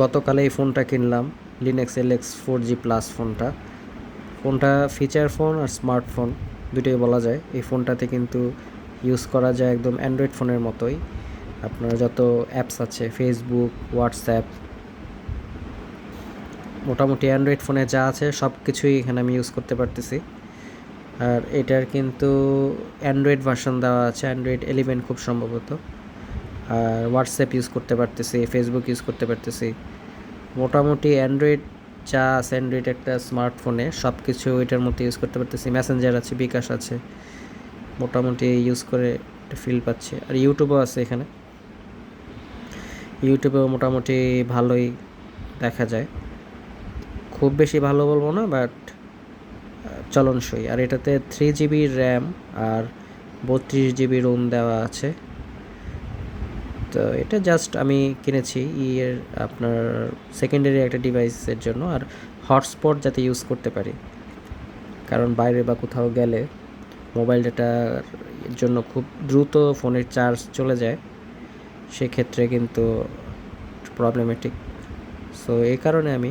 গতকালে এই ফোনটা কিনলাম লিনেক্স L X four G plus ফোনটা। ফোনটা ফিচার ফোন আর স্মার্টফোন দুটোই বলা যায়। এই ফোনটাতে কিন্তু ইউজ করা যায় একদম অ্যান্ড্রয়েড ফোনের মতোই। আপনার যত অ্যাপস আছে ফেসবুক হোয়াটসঅ্যাপ মোটামুটি অ্যান্ড্রয়েড ফোনে যা আছে সব কিছুই এখানে আমি ইউজ করতে পারতেছি। আর এটার কিন্তু অ্যান্ড্রয়েড ভার্সন দেওয়া আছে অ্যান্ড্রয়েড এলিভেন খুব সম্ভবত। আর হোয়াটসঅ্যাপ ইউজ করতে পারতেছি ফেসবুক ইউজ করতে পারতেছি। মোটামুটি অ্যান্ড্রয়েড যা আছে অ্যান্ড্রয়েড একটা স্মার্টফোনে সব কিছু এটার মধ্যে ইউজ করতে পারতেছি। মেসেঞ্জার আছে বিকাশ আছে। মোটামুটি ইউজ করে একটা ফিল পাচ্ছি। আর ইউটিউবও আছে এখানে। ইউটিউবেও মোটামুটি ভালোই দেখা যায়। খুব বেশি ভালো বলব না বাট চলনসই। আর এটাতে থ্রি জিবি র্যাম আর বত্রিশ জিবি রোম দেওয়া আছে। তো এটা জাস্ট আমি কিনেছি ইয়ের আপনার সেকেন্ডারি একটা ডিভাইসের জন্য, আর হটস্পট যাতে ইউজ করতে পারি। কারণ বাইরে বা কোথাও গেলে মোবাইল ডাটার জন্য খুব দ্রুত ফোনের চার্জ চলে যায়, সেক্ষেত্রে কিন্তু প্রবলেমেটিক সো এই কারণে আমি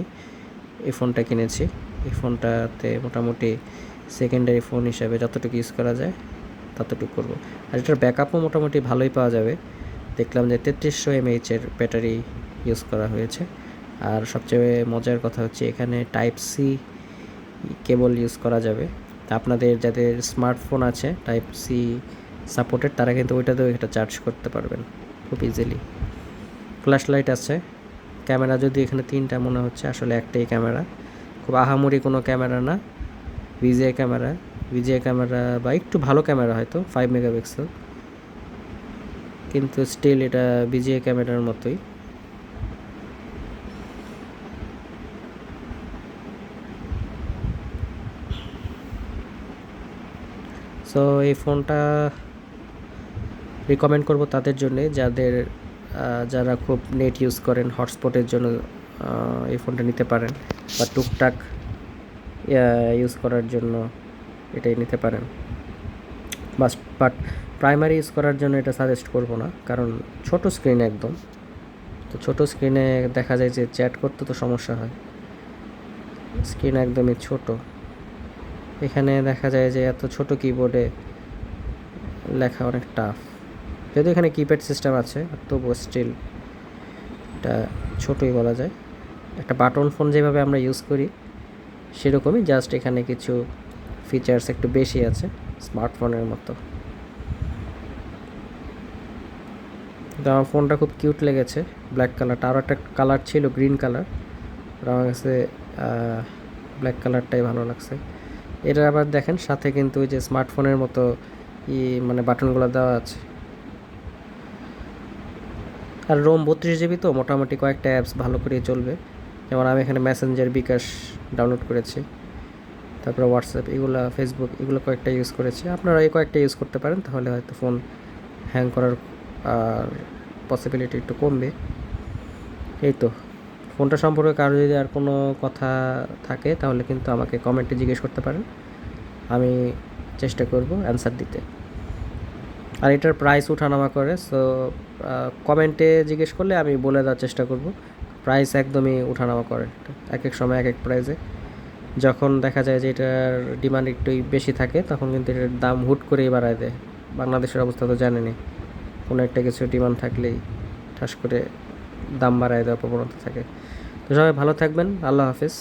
এই ফোনটা কিনেছি। এই ফোনটাতে মোটামুটি সেকেন্ডারি ফোন হিসাবে যতটুকু ইউজ করা যায়, ততটুকু করব। আর এটার ব্যাকআপও মোটামুটি ভালোই পাওয়া যাবে। দেখলাম যে তেত্রিশশো এমএইচের ব্যাটারি ইউজ করা হয়েছে। আর সবচেয়ে মজার কথা হচ্ছে এখানে টাইপ সি কেবল ইউজ করা যাবে। তা আপনাদের যাদের স্মার্টফোন আছে, টাইপ সি সাপোর্টেড, তারা কিন্তু ওইটাতেও এটা চার্জ করতে পারবেন খুব ইজিলি। ফ্ল্যাশ লাইট আছে। ক্যামেরা যদি এখানে তিনটা মনে হচ্ছে, আসলে একটাই ক্যামেরা। খুব আহামরি কোনো ক্যামেরা না। VGA camera. ভিজিএ ক্যামেরা বা একটু ভালো ক্যামেরা হয়তো ফাইভ মেগাপিক্সেল। কিন্তু স্টিল এটা বিজিএ ক্যামেরার মতোই। সো এই ফোনটা রিকমেন্ড করব তাদের জন্যে, যাদের যারা খুব নেট ইউজ করেন হটস্পটের জন্য এই ফোনটা নিতে পারেন বা টুকটাক ইউজ করার জন্য এটাই নিতে পারেন। বাস বাট প্রাইমারি ইউজ করার জন্য এটা সাজেস্ট করব না, কারণ ছোট স্ক্রিন একদম। তো ছোট স্ক্রিনে দেখা যায় যে চ্যাট করতে তো সমস্যা হয়। স্ক্রিন একদমই ছোট। এখানে দেখা যায় যে এত ছোট কিবোর্ডে লেখা অনেক টাফ যদিও এখানে কিপ্যাড সিস্টেম আছে তবুও স্টিল এটা ছোটই বলা যায়। একটা বাটন ফোন যেভাবে আমরা ইউজ করি, সেরকমই জাস্ট এখানে কিছু ফিচার্স একটু বেশি আছে স্মার্টফোনের মতো। তো আমার ফোনটা খুব কিউট লেগেছে ব্ল্যাক কালারটা আরও একটা কালার ছিল গ্রিন কালার আমার কাছে ব্ল্যাক কালারটাই ভালো লাগছে। এটা আবার দেখেন, সাথে কিন্তু ওই যে স্মার্টফোনের মতো ই মানে বাটনগুলো দেওয়া আছে। আর রোম বত্রিশ জিবি তো, মোটামুটি কয়েকটা অ্যাপস ভালো করে চলবে। যেমন আমি এখানে মেসেঞ্জার বিকাশ ডাউনলোড করেছি। তারপরে হোয়াটসঅ্যাপ এগুলো ফেসবুক এগুলো কয়েকটা ইউজ করেছি। আপনারা এই কয়েকটা ইউজ করতে পারেন, তাহলে হয়তো ফোন হ্যাং করার আর পসিবিলিটি একটু কমবে। এই তো ফোনটা সম্পর্কে কারও যদি আর কোনো কথা থাকে, তাহলে কিন্তু আমাকে কমেন্টে জিজ্ঞেস করতে পারেন। আমি চেষ্টা করব অ্যান্সার দিতে। আর এটার প্রাইস ওঠানামা করে সো কমেন্টে জিজ্ঞেস করলে আমি বলে দেওয়ার চেষ্টা করব। প্রাইস একদমই ওঠানামা করে। এক এক সময় এক এক প্রাইসে যখন দেখা যায় যে এটার ডিমান্ড একটু বেশি থাকে, তখন কিন্তু এটার দাম হুট করেই বাড়ায় দেয়। বাংলাদেশের অবস্থা তো জানেনি কোনো একটা কিছু ডিমান্ড থাকলেই ঠাস করে দাম বাড়ায় দেওয়ার প্রবণতা থাকে। তো সবাই ভালো থাকবেন, আল্লাহ হাফিজ।